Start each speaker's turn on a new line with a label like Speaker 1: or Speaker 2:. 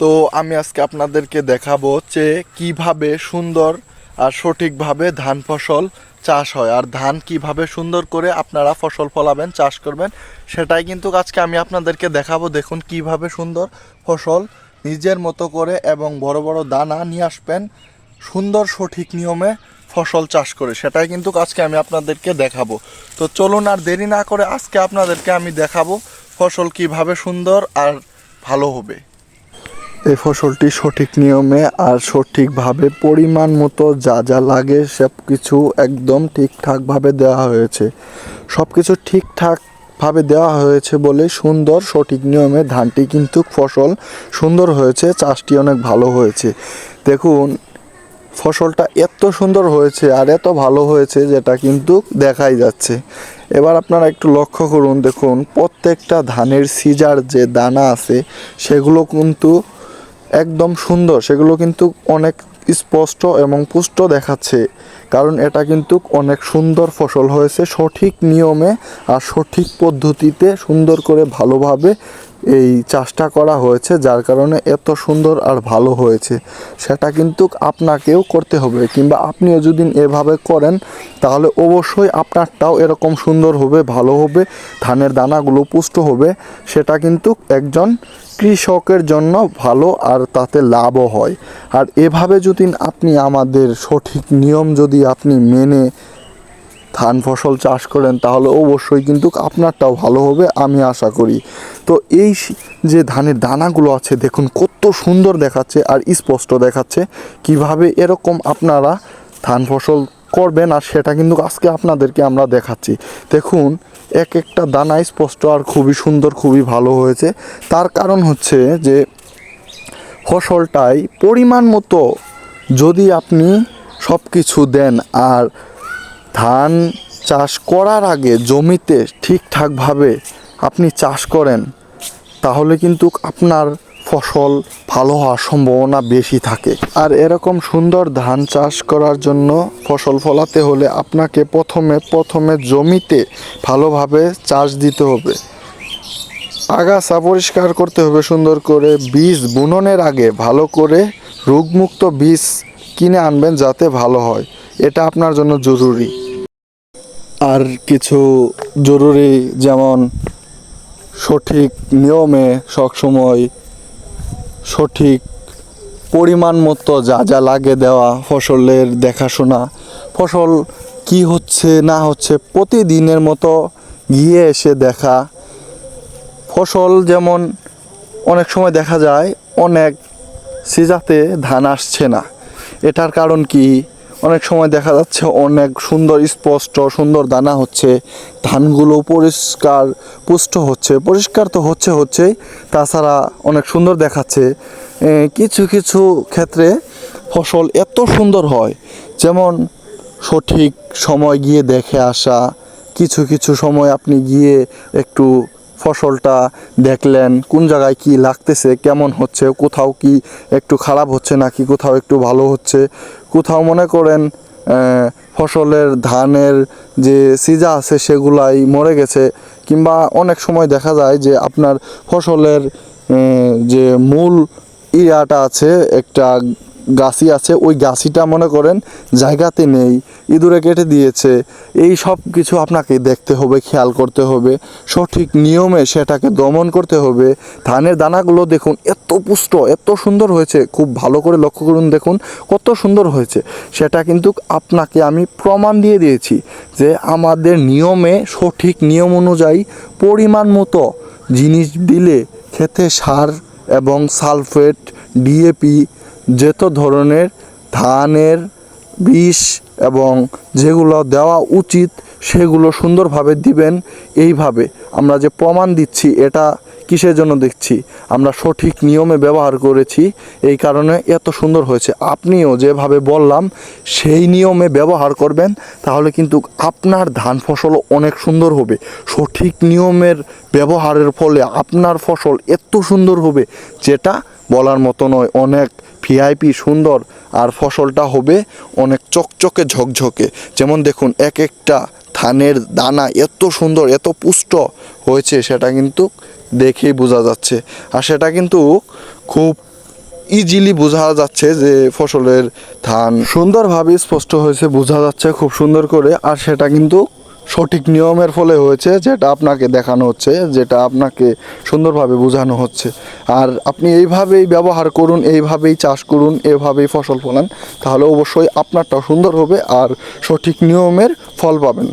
Speaker 1: তো আমি আজকে আপনাদেরকে দেখাবো যে কীভাবে সুন্দর আর সঠিকভাবে ধান ফসল চাষ হয়। আর ধান কীভাবে সুন্দর করে আপনারা ফসল ফলাবেন, চাষ করবেন, সেটাই কিন্তু আজকে আমি আপনাদেরকে দেখাবো। দেখুন কীভাবে সুন্দর ফসল নিজের মতো করে এবং বড় বড় দানা নিয়ে আসবেন, সুন্দর সঠিক নিয়মে ফসল চাষ করে, সেটাই কিন্তু আজকে আমি আপনাদেরকে দেখাবো। তো চলুন আর দেরি না করে আজকে আপনাদেরকে আমি দেখাবো ফসল কীভাবে সুন্দর আর ভালো হবে। এই ফসলটি সঠিক নিয়মে আর সঠিকভাবে পরিমাণ মতো যা যা লাগে সব কিছু একদম ঠিকঠাকভাবে দেওয়া হয়েছে। সব কিছু ঠিকঠাকভাবে দেওয়া হয়েছে বলে সুন্দর সঠিক নিয়মে ধানটি কিন্তু ফসল সুন্দর হয়েছে, চাষটি অনেক ভালো হয়েছে। দেখুন, ফসলটা এত সুন্দর হয়েছে আর এত ভালো হয়েছে যেটা কিন্তু দেখাই যাচ্ছে। এবার আপনারা একটু লক্ষ্য করুন, দেখুন, প্রত্যেকটা ধানের সিজার যে দানা আছে, সেগুলো কিন্তু একদম সুন্দর। সেগুলো কিন্তু অনেক স্পষ্ট এবং পুষ্ট দেখাচ্ছে। কারণ এটা কিন্তু অনেক সুন্দর ফসল হয়েছে সঠিক নিয়মে আর সঠিক পদ্ধতিতে সুন্দর করে ভালোভাবে এই চাষটা করা হয়েছে, যার কারণে এত সুন্দর আর ভালো হয়েছে। সেটা কিন্তু আপনাকেও করতে হবে, কিংবা আপনিও যদি এভাবে করেন, তাহলে অবশ্যই আপনারটাও এরকম সুন্দর হবে, ভালো হবে, ধানের দানাগুলো পুষ্ট হবে। সেটা কিন্তু একজন কৃষকের জন্য ভালো আর তাতে লাভও হয়। আর এভাবে যদি আপনি আমাদের সঠিক নিয়ম যদি আপনি মেনে ধান ফসল চাষ করেন, তাহলে অবশ্যই কিন্তু আপনারটাও ভালো হবে, আমি আশা করি। তো এই যে ধানের দানাগুলো আছে, দেখুন কত সুন্দর দেখাচ্ছে আর স্পষ্ট দেখাচ্ছে কীভাবে এরকম আপনারা ধান ফসল করবেন আর সেটা কিন্তু আজকে আপনাদেরকে আমরা দেখাচ্ছি। দেখুন, এক একটা দানা স্পষ্ট আর খুবই সুন্দর, খুবই ভালো হয়েছে। তার কারণ হচ্ছে যে ফসলটাই পরিমাণ মতো যদি আপনি সব কিছু দেন আর ধান চাষ করার আগে জমিতে ঠিকঠাকভাবে আপনি চাষ করেন, তাহলে কিন্তু আপনার ফসল ভালো হওয়ার সম্ভাবনা বেশি থাকে। আর এরকম সুন্দর ধান চাষ করার জন্য ফসল ফলাতে হলে আপনাকে প্রথমে প্রথমে জমিতে ভালোভাবে চাষ দিতে হবে। আগাছা পরিষ্কার করতে হবে সুন্দর করে, বীজ বুননের আগে ভালো করে রোগমুক্ত বীজ কিনে আনবেন যাতে ভালো হয়। এটা আপনার জন্য জরুরি। আর কিছু জরুরি যেমন সঠিক নিয়মে সবসময় সঠিক পরিমাণ মতো যা যা লাগে দেওয়া, ফসলের দেখাশোনা, ফসল কি হচ্ছে, না হচ্ছে, প্রতিদিনের মতো গিয়ে এসে দেখা। ফসল যেমন অনেক সময় দেখা যায়, অনেক সিজাতে ধান আসছে না। এটার কারণ কি? অনেক সময় দেখা যাচ্ছে অনেক সুন্দর স্পষ্ট, সুন্দর দানা হচ্ছে, ধানগুলো পরিষ্কার, পুষ্ট হচ্ছে। পরিষ্কার তো হচ্ছে হচ্ছেই তাছাড়া অনেক সুন্দর দেখাচ্ছে। কিছু কিছু ক্ষেত্রে ফসল এত সুন্দর হয়। যেমন সঠিক সময় গিয়ে দেখে আসা, কিছু কিছু সময় আপনি গিয়ে একটু ফসলটা দেখলেন, কোন জায়গায় কি লাগতেছে, কেমন হচ্ছে, কোথাও কি একটু খারাপ হচ্ছে নাকি কোথাও একটু ভালো হচ্ছে, কোথাও মনে করেন ফসলের ধানের যে সিজা আছে সেগুলাই মরে গেছে, কিংবা অনেক সময় দেখা যায় যে আপনার ফসলের যে মূল ইয়াটা আছে একটা গাছি আছে, ওই গাছিটা মনে করেন জায়গাতে নেই, ইঁদুরে কেটে দিয়েছে। এই সব কিছু আপনাকে দেখতে হবে, খেয়াল করতে হবে। সঠিক নিয়মে সেটাকে দমন করতে হবে। ধানের দানাগুলো দেখুন, এত পুষ্ট, এত সুন্দর হয়েছে। খুব ভালো করে লক্ষ্য করুন, দেখুন কত সুন্দর হয়েছে। সেটা কিন্তু আপনাকে আমি প্রমাণ দিয়ে দিয়েছি যে আমাদের নিয়মে, সঠিক নিয়ম অনুযায়ী পরিমাণ মতো জিনিস দিলে খেতে সার এবং সালফেট, ডিএপি যত ধরনের ধানের বিষ এবং যেগুলো দেওয়া উচিত সেগুলো সুন্দরভাবে দিবেন। এইভাবে আমরা যে প্রমাণ দিচ্ছি, এটা কিসের জন্য দেখছি? আমরা সঠিক নিয়মে ব্যবহার করেছি, এই কারণে এত সুন্দর হয়েছে। আপনিও যেভাবে বললাম, সেই নিয়মে ব্যবহার করবেন, তাহলে কিন্তু আপনার ধান ফসলও অনেক সুন্দর হবে। সঠিক নিয়মের ব্যবহারের ফলে আপনার ফসল এত সুন্দর হবে, যেটা বলার মতো নয়, অনেক ভিআইপি সুন্দর, আর ফসলটা হবে অনেক চকচকে ঝকঝকে। যেমন দেখুন, এক একটা ধানের দানা এত সুন্দর, এত পুষ্ট হয়েছে, সেটা কিন্তু দেখেই বোঝা যাচ্ছে। আর সেটা কিন্তু খুব ইজিলি বোঝা যাচ্ছে যে ফসলের ধান সুন্দরভাবে স্পষ্ট হয়েছে, বোঝা যাচ্ছে খুব সুন্দর করে। আর সেটা কিন্তু সঠিক নিয়মের ফলে হয়েছে, যেটা আপনাকে দেখানো হচ্ছে, যেটা আপনাকে সুন্দরভাবে বোঝানো হচ্ছে। আর আপনি এইভাবেই ব্যবহার করুন, এইভাবেই চাষ করুন, এভাবেই ফসল ফলান, তাহলে অবশ্যই আপনারটাও সুন্দর হবে আর সঠিক নিয়মের ফল পাবেন।